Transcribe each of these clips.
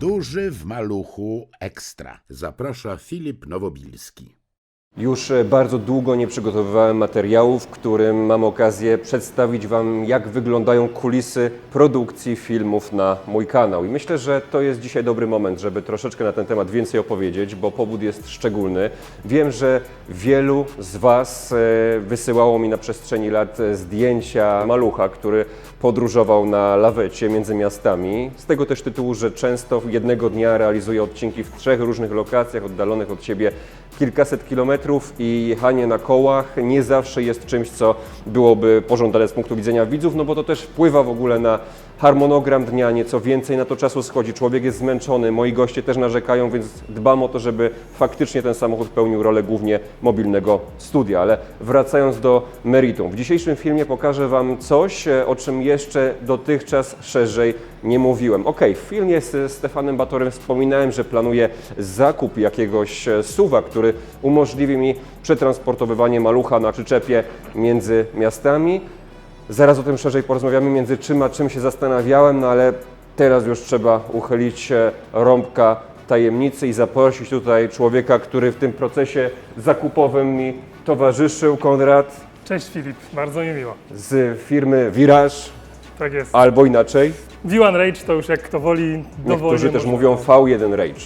Duży w maluchu ekstra. Zaprasza Filip Nowobilski. Już e, bardzo długo nie przygotowywałem materiału, w którym mam okazję przedstawić Wam, jak wyglądają kulisy produkcji filmów na mój kanał. I myślę, że to jest dzisiaj dobry moment, żeby troszeczkę na ten temat więcej opowiedzieć, bo powód jest szczególny. Wiem, że wielu z Was e, wysyłało mi na przestrzeni lat e, zdjęcia malucha, który podróżował na lawecie między miastami. Z tego też tytułu, że często jednego dnia realizuję odcinki w trzech różnych lokacjach, oddalonych od siebie kilkaset kilometrów i jechanie na kołach nie zawsze jest czymś, co byłoby pożądane z punktu widzenia widzów, no bo to też wpływa w ogóle na harmonogram dnia, nieco więcej na to czasu schodzi. Człowiek jest zmęczony, moi goście też narzekają, więc dbam o to, żeby faktycznie ten samochód pełnił rolę głównie mobilnego studia. Ale wracając do meritum, w dzisiejszym filmie pokażę Wam coś, e, o czym jeszcze dotychczas szerzej nie mówiłem. Ok, w filmie z Stefanem Batorem wspominałem, że planuję zakup jakiegoś e, suwa, który umożliwi mi przetransportowywanie malucha na przyczepie między miastami. Zaraz o tym szerzej porozmawiamy, między czym a czym się zastanawiałem, no ale teraz już trzeba uchylić rąbka tajemnicy i zaprosić tutaj człowieka, który w tym procesie zakupowym mi towarzyszył, Konrad Cześć Filip, bardzo mi miło. z firmy Virage, Tak jest. albo inaczej, V1 Rage to już jak kto woli, dowolnie niektórzy też mówią V1 Rage.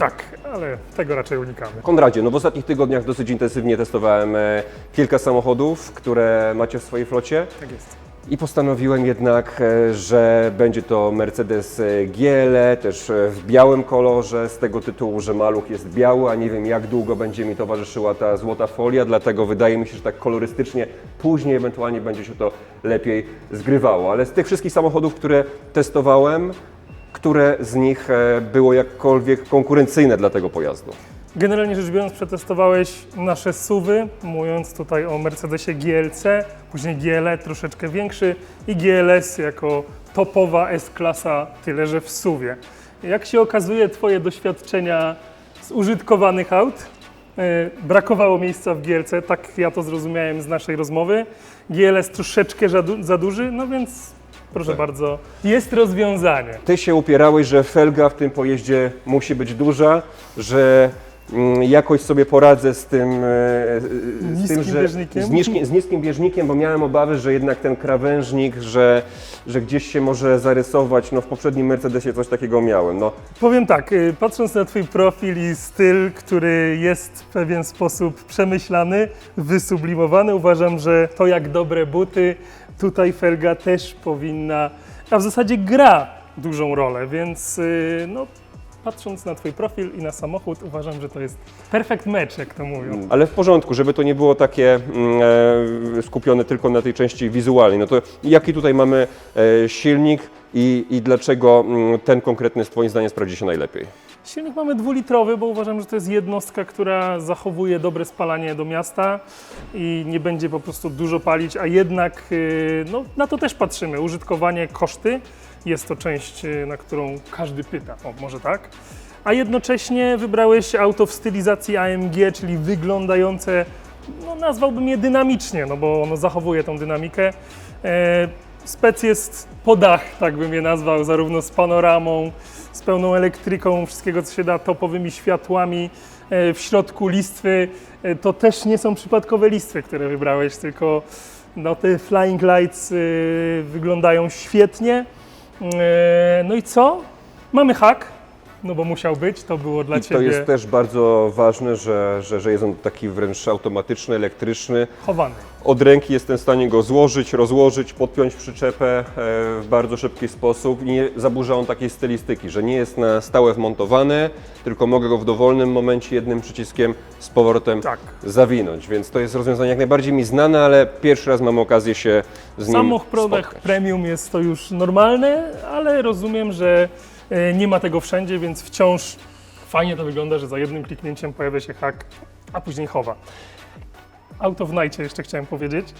Tak, ale tego raczej unikamy. Konradzie, no w ostatnich tygodniach dosyć intensywnie testowałem e, kilka samochodów, które macie w swojej flocie. Tak jest. I postanowiłem jednak, e, że będzie to Mercedes e, GLE, też e, w białym kolorze, z tego tytułu, że maluch jest biały, a nie wiem jak długo będzie mi towarzyszyła ta złota folia, dlatego wydaje mi się, że tak kolorystycznie później ewentualnie będzie się to lepiej zgrywało. Ale z tych wszystkich samochodów, które testowałem, które z nich e, było jakkolwiek konkurencyjne dla tego pojazdu? Generalnie rzecz biorąc przetestowałeś nasze SUVy, mówiąc tutaj o Mercedesie GLC, później GLE troszeczkę większy i GLS jako topowa S-klasa, tyle że w SUVie. Jak się okazuje Twoje doświadczenia z użytkowanych aut, e, brakowało miejsca w GLC, tak ja to zrozumiałem z naszej rozmowy. GLS troszeczkę za duży, no więc proszę bardzo, jest rozwiązanie. Ty się upierałeś, że felga w tym pojeździe musi być duża, że jakoś sobie poradzę z tym, e, z Niskim tym że bieżnikiem? Z, niskim, z niskim bieżnikiem, bo miałem obawy, że jednak ten krawężnik, że, że gdzieś się może zarysować. No w poprzednim Mercedesie coś takiego miałem. No, Powiem tak, y, patrząc na Twój profil i styl, który jest w pewien sposób przemyślany, wysublimowany, uważam, że to jak dobre buty, tutaj felga też powinna, a w zasadzie gra dużą rolę, więc y, no, patrząc na Twój profil i na samochód, uważam, że to jest perfect match, jak to mówią. ale w porządku, żeby to nie było takie mm, e, skupione tylko na tej części wizualnej. No to jaki tutaj mamy e, silnik i, i dlaczego mm, ten konkretny z Twoim zdaniem sprawdzi się najlepiej? Silnik mamy dwulitrowy, bo uważam, że to jest jednostka, która zachowuje dobre spalanie do miasta i nie będzie po prostu dużo palić, a jednak y, no, na to też patrzymy. Użytkowanie, koszty jest to część, y, na którą każdy pyta. O, może tak? A jednocześnie wybrałeś auto w stylizacji AMG, czyli wyglądające, no nazwałbym je dynamicznie, no bo ono zachowuje tą dynamikę. E, Spec jest po dach, tak bym je nazwał, zarówno z panoramą, z pełną elektryką, wszystkiego co się da, topowymi światłami, e, w środku listwy. E, To też nie są przypadkowe listwy, które wybrałeś, tylko no, te flying lights e, wyglądają świetnie. No i co? Mamy hak, no bo musiał być, to było dla I to Ciebie jest też bardzo ważne, że, że, że jest on taki wręcz automatyczny, elektryczny. chowany. Od ręki jestem w stanie go złożyć, rozłożyć, podpiąć przyczepę e, w bardzo szybki sposób i nie zaburza on takiej stylistyki, że nie jest na stałe wmontowany, tylko mogę go w dowolnym momencie jednym przyciskiem z powrotem Tak. zawinąć. Więc to jest rozwiązanie jak najbardziej mi znane, ale pierwszy raz mam okazję się z nim samochodach spotkać. premium jest to już normalne, ale rozumiem, że nie ma tego wszędzie, więc wciąż fajnie to wygląda, że za jednym kliknięciem pojawia się hak, a później chowa. Auto w Nightie jeszcze chciałem powiedzieć,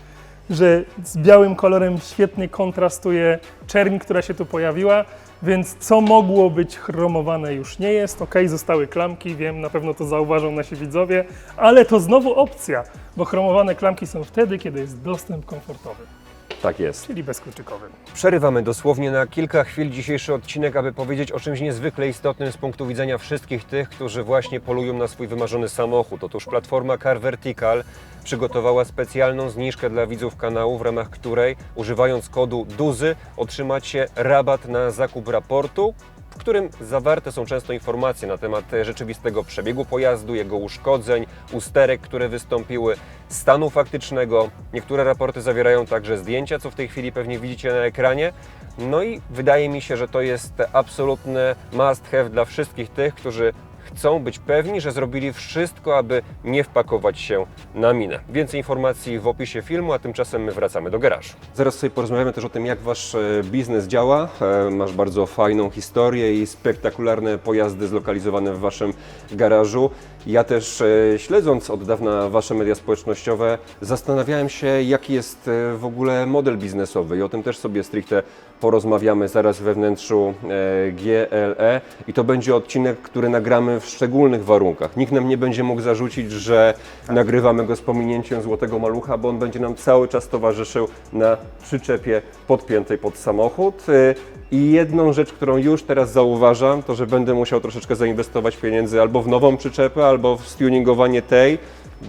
że z białym kolorem świetnie kontrastuje czerń, która się tu pojawiła, więc co mogło być chromowane już nie jest. Ok, zostały klamki, wiem, na pewno to zauważą nasi widzowie, ale to znowu opcja, bo chromowane klamki są wtedy, kiedy jest dostęp komfortowy. Tak jest. czyli bezkluczykowym. Przerywamy dosłownie na kilka chwil dzisiejszy odcinek, aby powiedzieć o czymś niezwykle istotnym z punktu widzenia wszystkich tych, którzy właśnie polują na swój wymarzony samochód. Otóż platforma Car Vertical przygotowała specjalną zniżkę dla widzów kanału, w ramach której używając kodu DUZY otrzymacie rabat na zakup raportu, w którym zawarte są często informacje na temat e, rzeczywistego przebiegu pojazdu, jego uszkodzeń, usterek, które wystąpiły, stanu faktycznego. Niektóre raporty zawierają także zdjęcia, co w tej chwili pewnie widzicie na ekranie. No i wydaje mi się, że to jest absolutny must have dla wszystkich tych, którzy chcą być pewni, że zrobili wszystko, aby nie wpakować się na minę. Więcej informacji w opisie filmu, a tymczasem my wracamy do garażu. Zaraz sobie porozmawiamy też o tym, jak Wasz e, biznes działa. E, Masz bardzo fajną historię i spektakularne pojazdy zlokalizowane w Waszym garażu. Ja też e, śledząc od dawna Wasze media społecznościowe, zastanawiałem się, jaki jest e, w ogóle model biznesowy i o tym też sobie stricte porozmawiamy zaraz we wnętrzu e, GLE i to będzie odcinek, który nagramy w szczególnych warunkach. Nikt nam nie będzie mógł zarzucić, że nagrywamy go z pominięciem złotego malucha, bo on będzie nam cały czas towarzyszył na przyczepie podpiętej pod samochód. E, I jedną rzecz, którą już teraz zauważam, to że będę musiał troszeczkę zainwestować pieniędzy albo w nową przyczepę, albo w stuningowanie tej,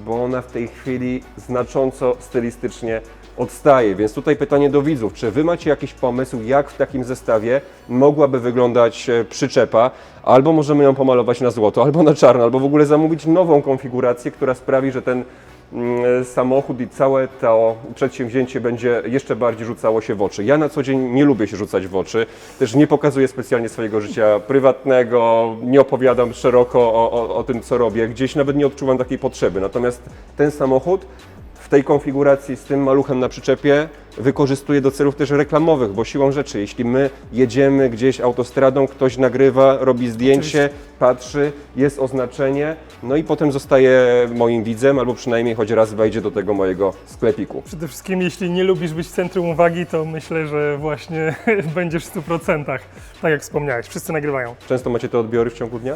bo ona w tej chwili znacząco stylistycznie odstaje. Więc tutaj pytanie do widzów, czy Wy macie jakiś pomysł, jak w takim zestawie mogłaby wyglądać e, przyczepa, albo możemy ją pomalować na złoto, albo na czarno, albo w ogóle zamówić nową konfigurację, która sprawi, że ten samochód i całe to przedsięwzięcie będzie jeszcze bardziej rzucało się w oczy. Ja na co dzień nie lubię się rzucać w oczy, też nie pokazuję specjalnie swojego życia prywatnego, nie opowiadam szeroko o, o, o tym, co robię, gdzieś nawet nie odczuwam takiej potrzeby. Natomiast ten samochód tej konfiguracji z tym maluchem na przyczepie wykorzystuję do celów też reklamowych, bo siłą rzeczy, jeśli my jedziemy gdzieś autostradą, ktoś nagrywa, robi zdjęcie, patrzy, jest oznaczenie, no i potem zostaje moim widzem, albo przynajmniej choć raz wejdzie do tego mojego sklepiku. Przede wszystkim, jeśli nie lubisz być w centrum uwagi, to myślę, że właśnie będziesz w 100%. Tak jak wspomniałeś, wszyscy nagrywają. Często macie te odbiory w ciągu dnia?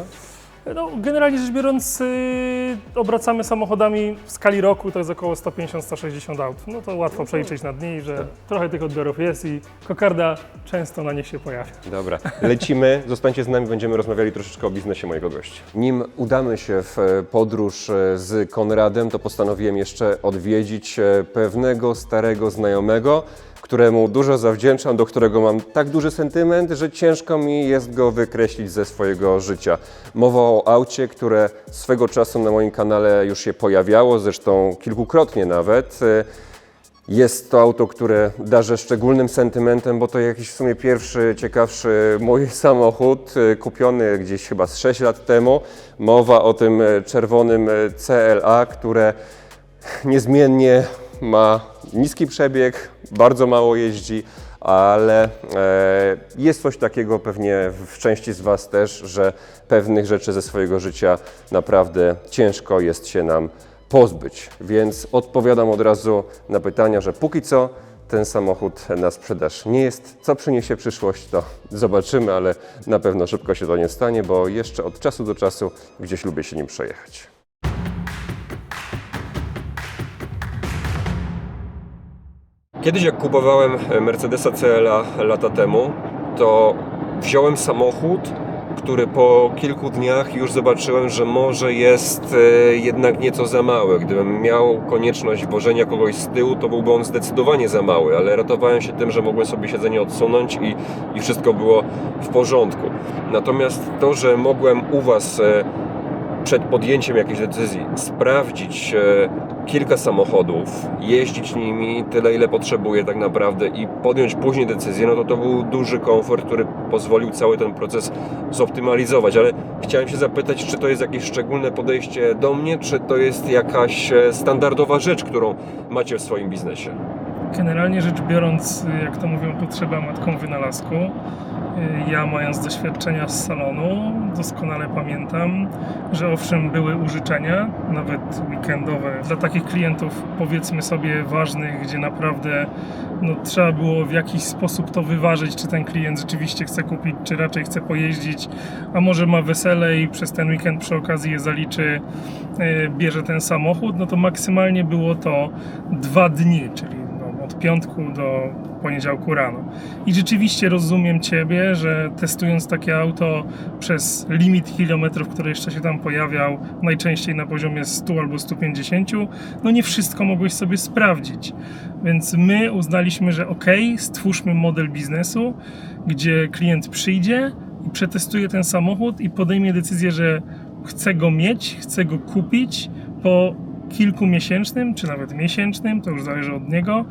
No, generalnie rzecz biorąc, yy, obracamy samochodami w skali roku, to jest około 150-160 aut. No to łatwo przeliczyć na dni, że trochę tych odbiorów jest i kokarda często na nich się pojawia. Dobra, lecimy. Zostańcie z nami, będziemy rozmawiali troszeczkę o biznesie mojego gościa. Nim udamy się w e, podróż e, z Konradem, to postanowiłem jeszcze odwiedzić e, pewnego starego znajomego, któremu dużo zawdzięczam, do którego mam tak duży sentyment, że ciężko mi jest go wykreślić ze swojego życia. Mowa o aucie, które swego czasu na moim kanale już się pojawiało, zresztą kilkukrotnie nawet. Jest to auto, które darzę szczególnym sentymentem, bo to jakiś w sumie pierwszy, ciekawszy mój samochód, kupiony gdzieś chyba z 6 lat temu. Mowa o tym czerwonym CLA, które niezmiennie ma niski przebieg, bardzo mało jeździ, ale e, jest coś takiego pewnie w części z Was też, że pewnych rzeczy ze swojego życia naprawdę ciężko jest się nam pozbyć. Więc odpowiadam od razu na pytania, że póki co ten samochód na sprzedaż nie jest. Co przyniesie przyszłość, to zobaczymy, ale na pewno szybko się to nie stanie, bo jeszcze od czasu do czasu gdzieś lubię się nim przejechać. Kiedyś jak kupowałem Mercedesa CLA lata temu, to wziąłem samochód, który po kilku dniach już zobaczyłem, że może jest e, jednak nieco za mały. Gdybym miał konieczność wożenia kogoś z tyłu, to byłby on zdecydowanie za mały, ale ratowałem się tym, że mogłem sobie siedzenie odsunąć i, i wszystko było w porządku. Natomiast to, że mogłem u Was e, przed podjęciem jakiejś decyzji sprawdzić e, kilka samochodów, jeździć nimi tyle, ile potrzebuję tak naprawdę i podjąć później decyzję, no to to był duży komfort, który pozwolił cały ten proces zoptymalizować. Ale chciałem się zapytać, czy to jest jakieś szczególne podejście do mnie, czy to jest jakaś e, standardowa rzecz, którą macie w swoim biznesie? Generalnie rzecz biorąc, jak to mówią, potrzeba matką wynalazku. Y, Ja, mając doświadczenia z salonu, doskonale pamiętam, że owszem, były użyczenia, nawet weekendowe, dla takich klientów, powiedzmy sobie, ważnych, gdzie naprawdę no, trzeba było w jakiś sposób to wyważyć, czy ten klient rzeczywiście chce kupić, czy raczej chce pojeździć, a może ma wesele i przez ten weekend przy okazji je zaliczy, y, bierze ten samochód, no to maksymalnie było to dwa dni, czyli od piątku do poniedziałku rano. I rzeczywiście rozumiem Ciebie, że testując takie auto przez limit kilometrów, który jeszcze się tam pojawiał, najczęściej na poziomie 100 albo 150, no nie wszystko mogłeś sobie sprawdzić. Więc my uznaliśmy, że ok, stwórzmy model biznesu, gdzie klient przyjdzie i przetestuje ten samochód i podejmie decyzję, że chce go mieć, chce go kupić po kilkumiesięcznym, czy nawet miesięcznym, to już zależy od niego,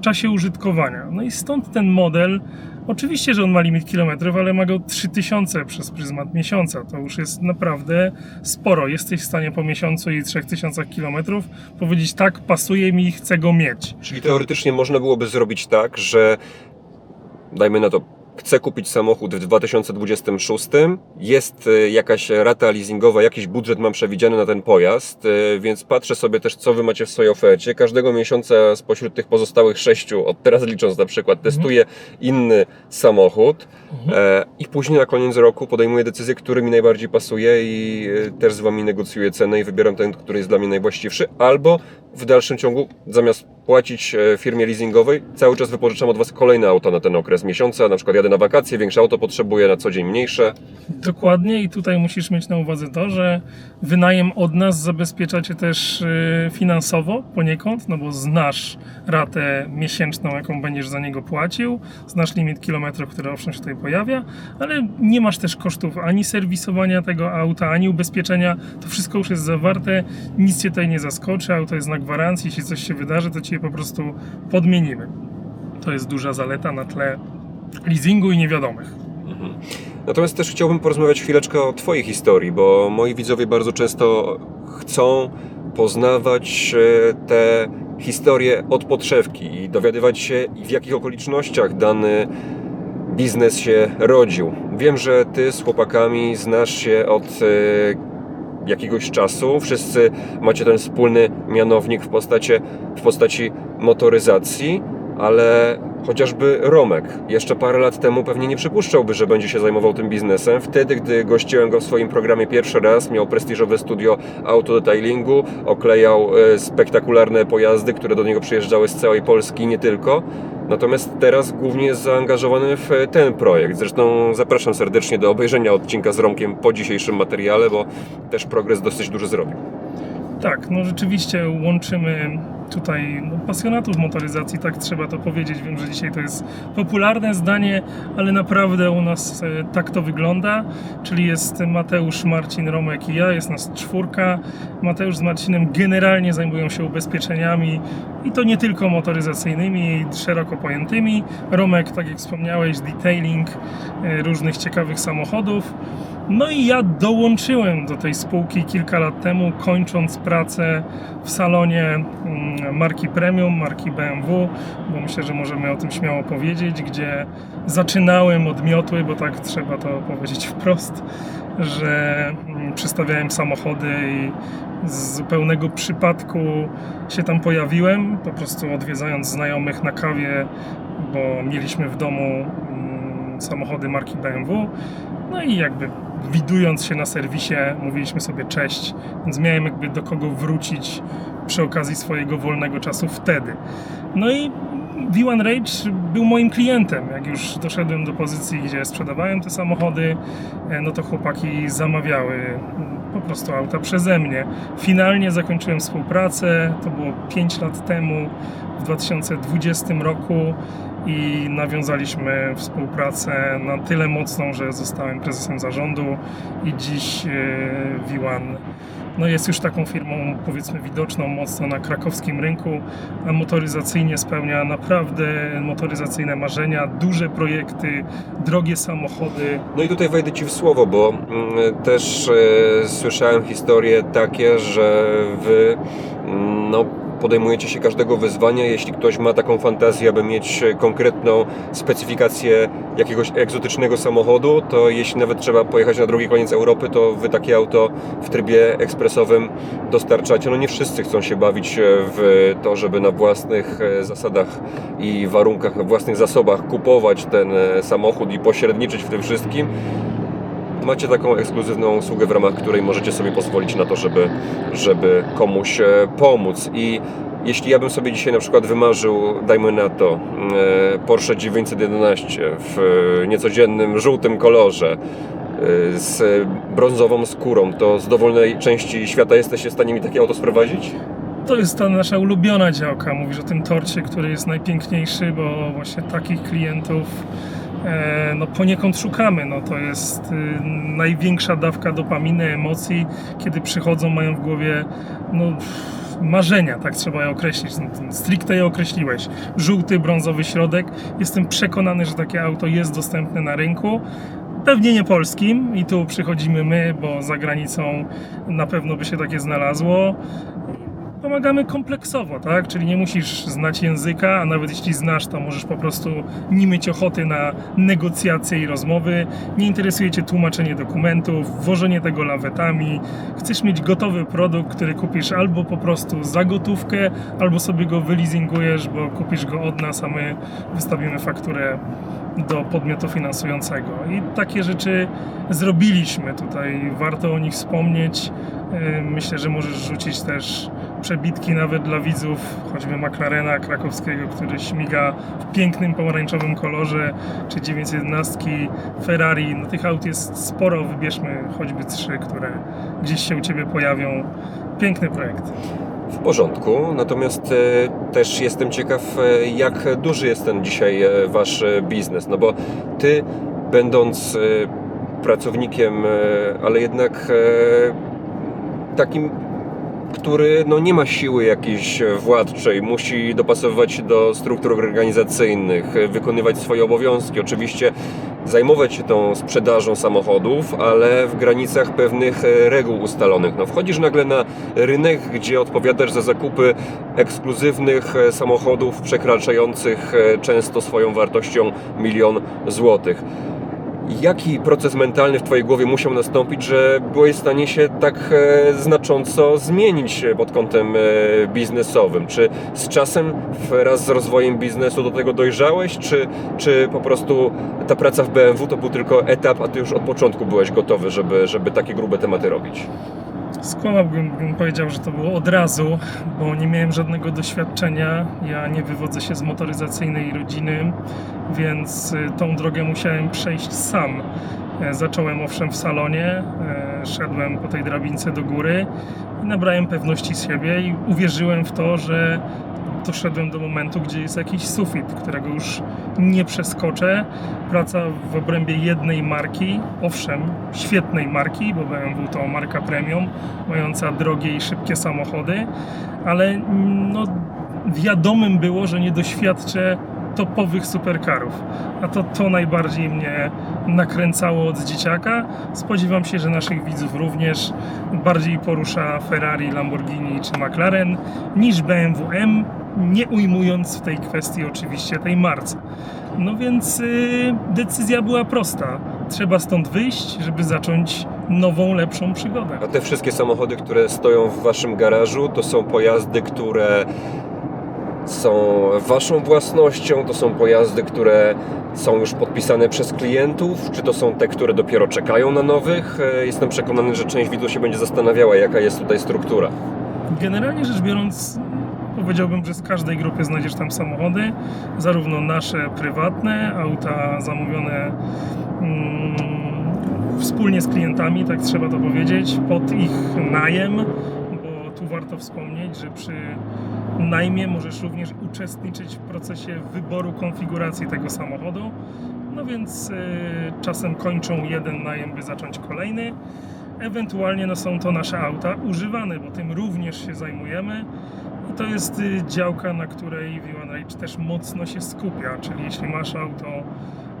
czasie użytkowania. No i stąd ten model, oczywiście, że on ma limit kilometrów, ale ma go 3000 przez pryzmat miesiąca. To już jest naprawdę sporo. Jesteś w stanie po miesiącu i 3000 kilometrów powiedzieć tak, pasuje mi, chcę go mieć. Czyli teoretycznie można byłoby zrobić tak, że dajmy na to, chcę kupić samochód w 2026, jest e, jakaś rata leasingowa, jakiś budżet mam przewidziany na ten pojazd, e, więc patrzę sobie też, co wy macie w swojej ofercie. Każdego miesiąca spośród tych pozostałych sześciu, od teraz licząc na przykład, testuję inny samochód e, i później na koniec roku podejmuję decyzję, który mi najbardziej pasuje i też z wami negocjuję cenę i wybieram ten, który jest dla mnie najwłaściwszy, albo w dalszym ciągu zamiast płacić firmie leasingowej, cały czas wypożyczam od Was kolejne auto na ten okres miesiąca. Na przykład jadę na wakacje, większe auto potrzebuję, na co dzień mniejsze. Dokładnie i tutaj musisz mieć na uwadze to, że wynajem od nas zabezpiecza cię też y, finansowo poniekąd, no bo znasz ratę miesięczną, jaką będziesz za niego płacił, znasz limit kilometrów, który owszem się tutaj pojawia, ale nie masz też kosztów ani serwisowania tego auta, ani ubezpieczenia. To wszystko już jest zawarte, nic cię tutaj nie zaskoczy, auto jest na gwarancji, jeśli coś się wydarzy, to ci je po prostu podmienimy. To jest duża zaleta na tle leasingu i niewiadomych. Natomiast też chciałbym porozmawiać chwileczkę o Twojej historii, bo moi widzowie bardzo często chcą poznawać e, te historie od podszewki i dowiadywać się, w jakich okolicznościach dany biznes się rodził. Wiem, że Ty z chłopakami znasz się od e, jakiegoś czasu. Wszyscy macie ten wspólny mianownik w postaci, w postaci motoryzacji, ale chociażby Romek jeszcze parę lat temu pewnie nie przypuszczałby, że będzie się zajmował tym biznesem. Wtedy, gdy gościłem go w swoim programie pierwszy raz, miał prestiżowe studio autodetailingu, oklejał e, spektakularne pojazdy, które do niego przyjeżdżały z całej Polski, nie tylko. Natomiast teraz głównie jest zaangażowany w e, ten projekt. Zresztą zapraszam serdecznie do obejrzenia odcinka z Romkiem po dzisiejszym materiale, bo też progres dosyć duży zrobił. Tak, no rzeczywiście łączymy tutaj no, pasjonatów motoryzacji, tak trzeba to powiedzieć. Wiem, że dzisiaj to jest popularne zdanie, ale naprawdę u nas e, tak to wygląda. Czyli jest Mateusz, Marcin, Romek i ja, jest nas czwórka. Mateusz z Marcinem generalnie zajmują się ubezpieczeniami i to nie tylko motoryzacyjnymi, szeroko pojętymi. Romek, tak jak wspomniałeś, detailing e, różnych ciekawych samochodów. No i ja dołączyłem do tej spółki kilka lat temu, kończąc pracę w salonie mm, marki Premium, marki BMW, bo myślę, że możemy o tym śmiało powiedzieć, gdzie zaczynałem od miotły, bo tak trzeba to powiedzieć wprost, że mm, przystawiałem samochody i z zupełnego przypadku się tam pojawiłem, po prostu odwiedzając znajomych na kawie, bo mieliśmy w domu samochody marki BMW. No i jakby widując się na serwisie, mówiliśmy sobie cześć, więc miałem jakby do kogo wrócić przy okazji swojego wolnego czasu wtedy. No i V1 Rage był moim klientem. Jak już doszedłem do pozycji, gdzie sprzedawałem te samochody, e, no to chłopaki zamawiały po prostu auta przeze mnie. Finalnie zakończyłem współpracę, to było 5 lat temu, w 2020 roku i nawiązaliśmy współpracę na tyle mocną, że zostałem prezesem zarządu i dziś e, V1 no jest już taką firmą powiedzmy widoczną mocno na krakowskim rynku, a motoryzacyjnie spełnia naprawdę motoryzacyjne marzenia, duże projekty, drogie samochody. No i tutaj wejdę Ci w słowo, bo mm, też e, słyszałem historie takie, że Wy mm, no, podejmujecie się każdego wyzwania. Jeśli ktoś ma taką fantazję, aby mieć konkretną specyfikację jakiegoś egzotycznego samochodu, to jeśli nawet trzeba pojechać na drugi koniec Europy, to Wy takie auto w trybie ekspresowym dostarczacie. No nie wszyscy chcą się bawić e, w to, żeby na własnych e, zasadach i warunkach, własnych zasobach kupować ten e, samochód i pośredniczyć w tym wszystkim macie taką ekskluzywną usługę, w ramach której możecie sobie pozwolić na to, żeby, żeby komuś e, pomóc. I jeśli ja bym sobie dzisiaj na przykład wymarzył, dajmy na to, e, Porsche 911 w e, niecodziennym żółtym kolorze, z brązową skórą, to z dowolnej części świata jesteście w stanie mi takie auto sprowadzić? To jest ta nasza ulubiona działka. Mówisz o tym torcie, który jest najpiękniejszy, bo właśnie takich klientów no poniekąd szukamy. No, to jest y, największa dawka dopaminy, emocji, kiedy przychodzą, mają w głowie no, marzenia, tak trzeba je określić. No, Stricte je określiłeś. Żółty, brązowy środek. Jestem przekonany, że takie auto jest dostępne na rynku. Pewnie nie polskim i tu przychodzimy my, bo za granicą na pewno by się takie znalazło pomagamy kompleksowo, tak? Czyli nie musisz znać języka, a nawet jeśli znasz, to możesz po prostu nie mieć ochoty na negocjacje i rozmowy. Nie interesuje Cię tłumaczenie dokumentów, wożenie tego lawetami. Chcesz mieć gotowy produkt, który kupisz albo po prostu za gotówkę, albo sobie go wyleasingujesz, bo kupisz go od nas, a my wystawimy fakturę do podmiotu finansującego. I takie rzeczy zrobiliśmy tutaj. Warto o nich wspomnieć. Yy, Myślę, że możesz rzucić też przebitki nawet dla widzów, choćby McLarena krakowskiego, który śmiga w pięknym pomarańczowym kolorze, czy 911 Ferrari. No, tych aut jest sporo, wybierzmy choćby trzy, które gdzieś się u Ciebie pojawią. Piękny projekt. W porządku, natomiast e, też jestem ciekaw, e, jak duży jest ten dzisiaj e, wasz biznes, no bo ty, będąc pracownikiem, ale jednak takim, który no, nie ma siły jakiejś e, władczej, musi dopasowywać się do struktur organizacyjnych, e, wykonywać swoje obowiązki, oczywiście zajmować się tą sprzedażą samochodów, ale w granicach pewnych e, reguł ustalonych. No, wchodzisz nagle na rynek, gdzie odpowiadasz za zakupy ekskluzywnych samochodów przekraczających często swoją wartością milion złotych. Jaki proces mentalny w Twojej głowie musiał nastąpić, że byłeś w stanie się tak e, znacząco zmienić e, pod kątem e, biznesowym? Czy z czasem wraz z rozwojem biznesu do tego dojrzałeś, czy, czy po prostu ta praca w BMW to był tylko etap, a Ty już od początku byłeś gotowy, żeby, żeby takie grube tematy robić? Skłamałbym, bym powiedział, że to było od razu, bo nie miałem żadnego doświadczenia. Ja nie wywodzę się z motoryzacyjnej rodziny, więc y, tą drogę musiałem przejść sam. E, Zacząłem owszem w salonie, e, szedłem po tej drabince do góry i nabrałem pewności siebie i uwierzyłem w to, że doszedłem do momentu, gdzie jest jakiś sufit, którego już nie przeskoczę. Praca w obrębie jednej marki, owszem, świetnej marki, bo BMW to marka premium, mająca drogie i szybkie samochody, ale mm, no, wiadomym było, że nie doświadczę topowych supercarów. A to to najbardziej mnie nakręcało od dzieciaka. Spodziewam się, że naszych widzów również bardziej porusza Ferrari, Lamborghini czy McLaren niż BMW M, nie ujmując w tej kwestii oczywiście tej marce. No więc yy, decyzja była prosta. Trzeba stąd wyjść, żeby zacząć nową, lepszą przygodę. A te wszystkie samochody, które stoją w Waszym garażu, to są pojazdy, które są Waszą własnością, to są pojazdy, które są już podpisane przez klientów, czy to są te, które dopiero czekają na nowych? E, Jestem przekonany, że część widzów się będzie zastanawiała, jaka jest tutaj struktura. Generalnie rzecz biorąc, powiedziałbym, że z każdej grupy znajdziesz tam samochody, zarówno nasze prywatne, auta zamówione mm, wspólnie z klientami, tak trzeba to powiedzieć, pod ich najem, bo tu warto wspomnieć, że przy najmie możesz również uczestniczyć w procesie wyboru konfiguracji tego samochodu. No więc y, czasem kończą jeden najem, by zacząć kolejny. Ewentualnie no, są to nasze auta używane, bo tym również się zajmujemy. I to jest y, działka, na której V1 Rage też mocno się skupia, czyli jeśli masz auto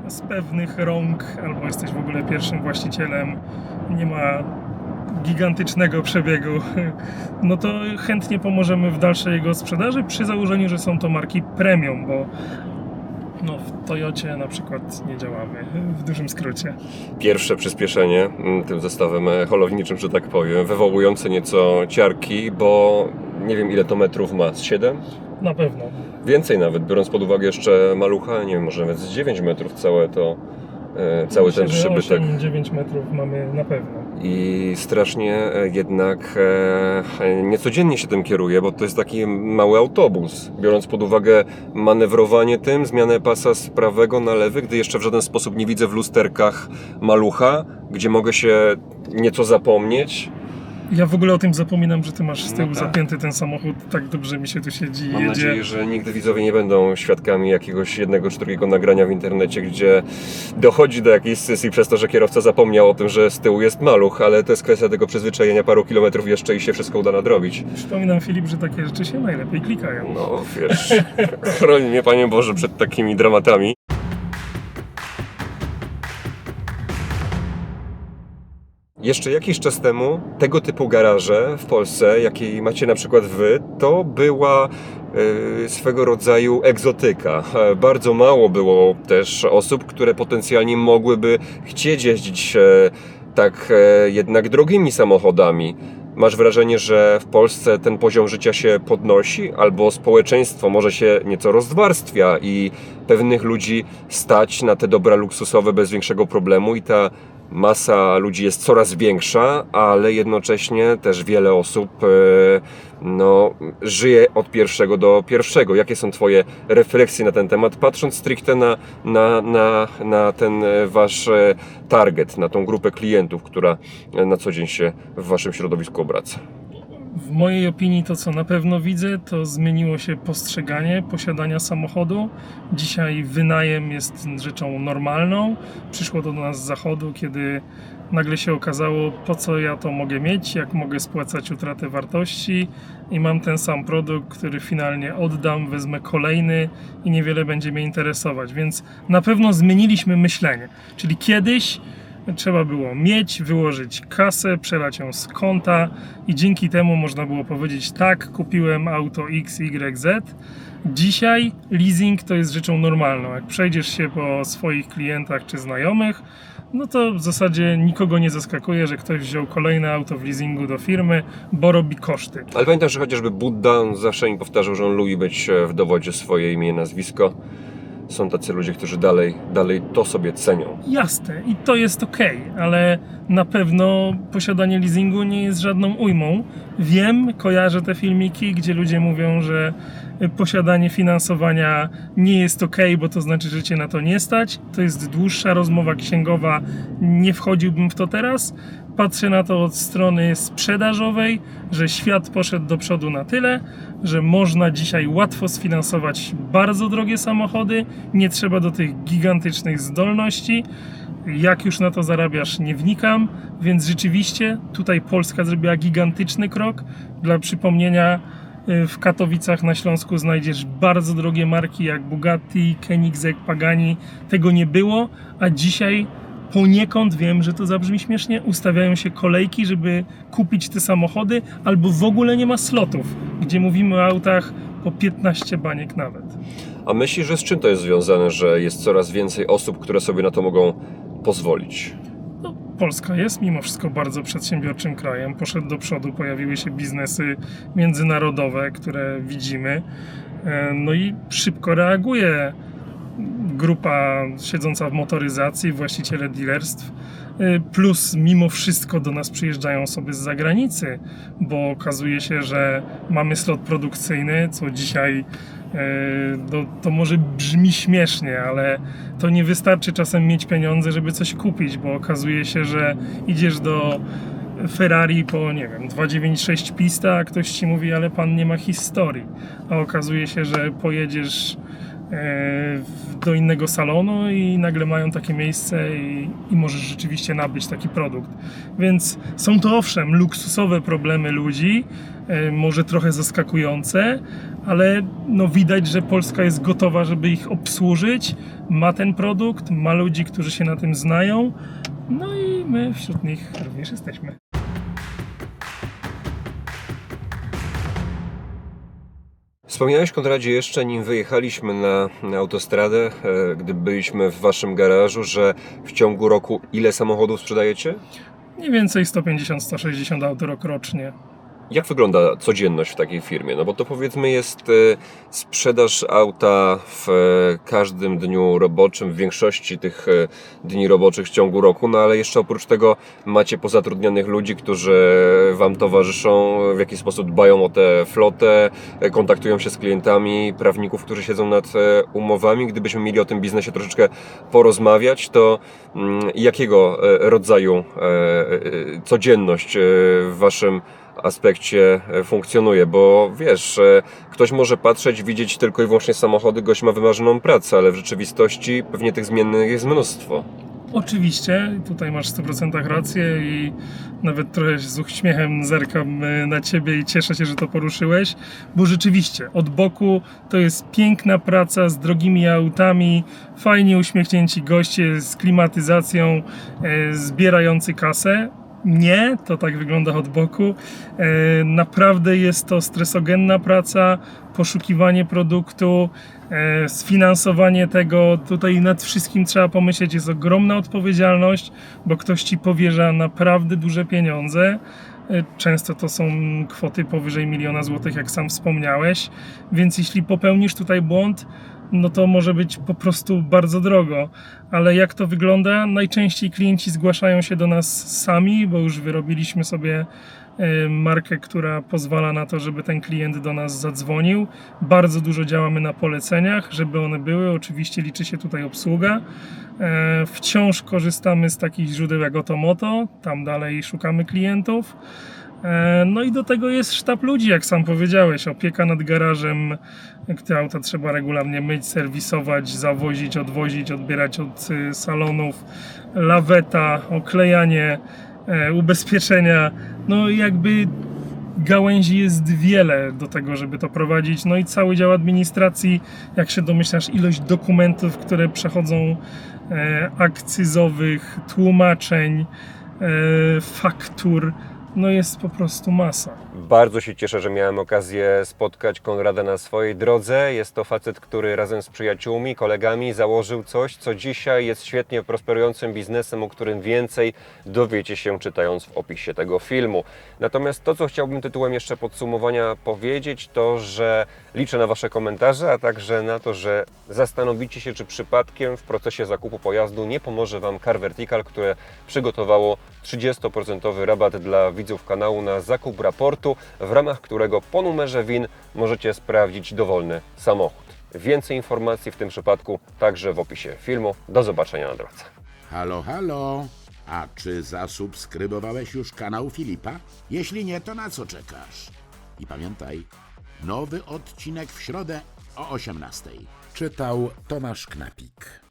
z pewnych rąk, albo jesteś w ogóle pierwszym właścicielem, nie ma gigantycznego przebiegu, no to chętnie pomożemy w dalszej jego sprzedaży przy założeniu, że są to marki premium, bo no, w Toyocie na przykład nie działamy, w dużym skrócie. Pierwsze przyspieszenie mm, tym zestawem e, holowniczym, że tak powiem, wywołujące nieco ciarki, bo nie wiem ile to metrów ma, z 7? Na pewno. Więcej nawet, biorąc pod uwagę jeszcze malucha, nie wiem, może nawet z 9 metrów całe to cały ten przybytek. 8-9 metrów mamy na pewno. I strasznie e, jednak e, niecodziennie się tym kieruję, bo to jest taki mały autobus. Biorąc pod uwagę manewrowanie tym, zmianę pasa z prawego na lewy, gdy jeszcze w żaden sposób nie widzę w lusterkach malucha, gdzie mogę się nieco zapomnieć. Ja w ogóle o tym zapominam, że ty masz z No tyłu tak. zapięty ten samochód. Tak dobrze mi się tu siedzi i Mam jedzie. nadzieję, że nigdy widzowie nie będą świadkami jakiegoś jednego czy drugiego nagrania w internecie, gdzie dochodzi do jakiejś sesji przez to, że kierowca zapomniał o tym, że z tyłu jest maluch, ale to jest kwestia tego przyzwyczajenia paru kilometrów jeszcze i się wszystko uda nadrobić. Przypominam Filip, że takie rzeczy się najlepiej klikają. No wiesz, chroń mnie Panie Boże przed takimi dramatami. Jeszcze jakiś czas temu tego typu garaże w Polsce, jakiej macie na przykład wy, to była e, swego rodzaju egzotyka. E, Bardzo mało było też osób, które potencjalnie mogłyby chcieć jeździć e, tak jednak drogimi samochodami. Masz wrażenie, że w Polsce ten poziom życia się podnosi, albo społeczeństwo może się nieco rozdwarstwia i pewnych ludzi stać na te dobra luksusowe bez większego problemu i ta masa ludzi jest coraz większa, ale jednocześnie też wiele osób e, no, żyje od pierwszego do pierwszego. Jakie są Twoje refleksje na ten temat, patrząc stricte na, na, na, na ten e, Wasz e, target, na tą grupę klientów, która na co dzień się w Waszym środowisku obraca? W mojej opinii to, co na pewno widzę, to zmieniło się postrzeganie posiadania samochodu. Dzisiaj wynajem jest rzeczą normalną. Przyszło to do nas z zachodu, kiedy nagle się okazało, po co ja to mogę mieć, jak mogę spłacać utratę wartości i mam ten sam produkt, który finalnie oddam, wezmę kolejny i niewiele będzie mnie interesować. Więc na pewno zmieniliśmy myślenie. Czyli kiedyś trzeba było mieć, wyłożyć kasę, przelać ją z konta i dzięki temu można było powiedzieć tak, kupiłem auto XYZ. Dzisiaj leasing to jest rzeczą normalną. Jak przejdziesz się po swoich klientach czy znajomych, no to w zasadzie nikogo nie zaskakuje, że ktoś wziął kolejne auto w leasingu do firmy, bo robi koszty. Ale pamiętam, że chociażby Buddha zawsze mi powtarzał, że on lubi być e, w dowodzie swoje imię i nazwisko. Są tacy ludzie, którzy dalej, dalej to sobie cenią. Jasne, i to jest ok, ale na pewno posiadanie leasingu nie jest żadną ujmą. Wiem, kojarzę te filmiki, gdzie ludzie mówią, że posiadanie finansowania nie jest ok, bo to znaczy, że cię na to nie stać. To jest dłuższa rozmowa księgowa, nie wchodziłbym w to teraz. Patrzę na to od strony sprzedażowej, że świat poszedł do przodu na tyle, że można dzisiaj łatwo sfinansować bardzo drogie samochody, nie trzeba do tych gigantycznych zdolności. Jak już na to zarabiasz, nie wnikam, więc rzeczywiście tutaj Polska zrobiła gigantyczny krok. Dla przypomnienia, w Katowicach na Śląsku znajdziesz bardzo drogie marki jak Bugatti, Koenigsegg, Pagani. Tego nie było, a dzisiaj poniekąd wiem, że to zabrzmi śmiesznie, ustawiają się kolejki, żeby kupić te samochody, albo w ogóle nie ma slotów, gdzie mówimy o autach po 15 baniek nawet. A myślisz, że z czym to jest związane, że jest coraz więcej osób, które sobie na to mogą pozwolić? Polska jest mimo wszystko bardzo przedsiębiorczym krajem. Poszedł do przodu, pojawiły się biznesy międzynarodowe, które widzimy. E, No i szybko reaguje grupa siedząca w motoryzacji, właściciele dealerstw. E, Plus mimo wszystko do nas przyjeżdżają osoby z zagranicy, bo okazuje się, że mamy slot produkcyjny, co dzisiaj e, no, to może brzmi śmiesznie, ale to nie wystarczy czasem mieć pieniądze, żeby coś kupić, bo okazuje się, że idziesz do Ferrari po, nie wiem, 296 pista, a ktoś ci mówi, ale pan nie ma historii. A okazuje się, że pojedziesz e, do innego salonu i nagle mają takie miejsce i, i możesz rzeczywiście nabyć taki produkt. Więc są to owszem luksusowe problemy ludzi, może trochę zaskakujące, ale no widać, że Polska jest gotowa, żeby ich obsłużyć, ma ten produkt, ma ludzi, którzy się na tym znają, no i my wśród nich również jesteśmy. Wspomniałeś, Konradzie, jeszcze nim wyjechaliśmy na, na autostradę, e, gdy byliśmy w waszym garażu, że w ciągu roku ile samochodów sprzedajecie? Mniej więcej 150-160 auto rok rocznie. Jak wygląda codzienność w takiej firmie? No bo to powiedzmy jest e, sprzedaż auta w e, każdym dniu roboczym, w większości tych e, dni roboczych w ciągu roku, no ale jeszcze oprócz tego macie pozatrudnionych ludzi, którzy Wam towarzyszą, w jakiś sposób dbają o tę flotę, kontaktują się z klientami, prawników, którzy siedzą nad umowami. Gdybyśmy mieli o tym biznesie troszeczkę porozmawiać, to mm, jakiego rodzaju codzienność w Waszym aspekcie e, funkcjonuje, bo wiesz, e, ktoś może patrzeć, widzieć tylko i wyłącznie samochody, gość ma wymarzoną pracę, ale w rzeczywistości pewnie tych zmiennych jest mnóstwo. Oczywiście, tutaj masz w 100% rację i nawet trochę z uśmiechem zerkam y, na ciebie i cieszę się, że to poruszyłeś, bo rzeczywiście od boku to jest piękna praca z drogimi autami, fajnie uśmiechnięci goście z klimatyzacją, e, zbierający kasę. Nie, to tak wygląda od boku. E, Naprawdę jest to stresogenna praca, poszukiwanie produktu, e, sfinansowanie tego. Tutaj nad wszystkim trzeba pomyśleć, jest ogromna odpowiedzialność, bo ktoś ci powierza naprawdę duże pieniądze. E, Często to są kwoty powyżej miliona złotych, jak sam wspomniałeś, więc jeśli popełnisz tutaj błąd, no to może być po prostu bardzo drogo. Ale jak to wygląda? Najczęściej klienci zgłaszają się do nas sami, bo już wyrobiliśmy sobie e, markę, która pozwala na to, żeby ten klient do nas zadzwonił. Bardzo dużo działamy na poleceniach, żeby one były. Oczywiście liczy się tutaj obsługa. E, Wciąż korzystamy z takich źródeł jak Otomoto, tam dalej szukamy klientów. E, No i do tego jest sztab ludzi, jak sam powiedziałeś, opieka nad garażem, te auta trzeba regularnie myć, serwisować, zawozić, odwozić, odbierać od y, salonów, laweta, oklejanie, e, ubezpieczenia, no jakby gałęzi jest wiele do tego, żeby to prowadzić, no i cały dział administracji, jak się domyślasz, ilość dokumentów, które przechodzą e, akcyzowych, tłumaczeń, faktur, no jest po prostu masa. Bardzo się cieszę, że miałem okazję spotkać Konrada na swojej drodze. Jest to facet, który razem z przyjaciółmi, kolegami założył coś, co dzisiaj jest świetnie prosperującym biznesem, o którym więcej dowiecie się czytając w opisie tego filmu. Natomiast to, co chciałbym tytułem jeszcze podsumowania powiedzieć, to, że liczę na Wasze komentarze, a także na to, że zastanowicie się, czy przypadkiem w procesie zakupu pojazdu nie pomoże Wam Car Vertical, które przygotowało 30% rabat dla widzów kanału na zakup raportu, w ramach którego po numerze WIN możecie sprawdzić dowolny samochód. Więcej informacji w tym przypadku także w opisie filmu. Do zobaczenia na drodze. Halo, halo. A czy zasubskrybowałeś już kanał Filipa? Jeśli nie, to na co czekasz? I pamiętaj, nowy odcinek w środę o 18:00. Czytał Tomasz Knapik.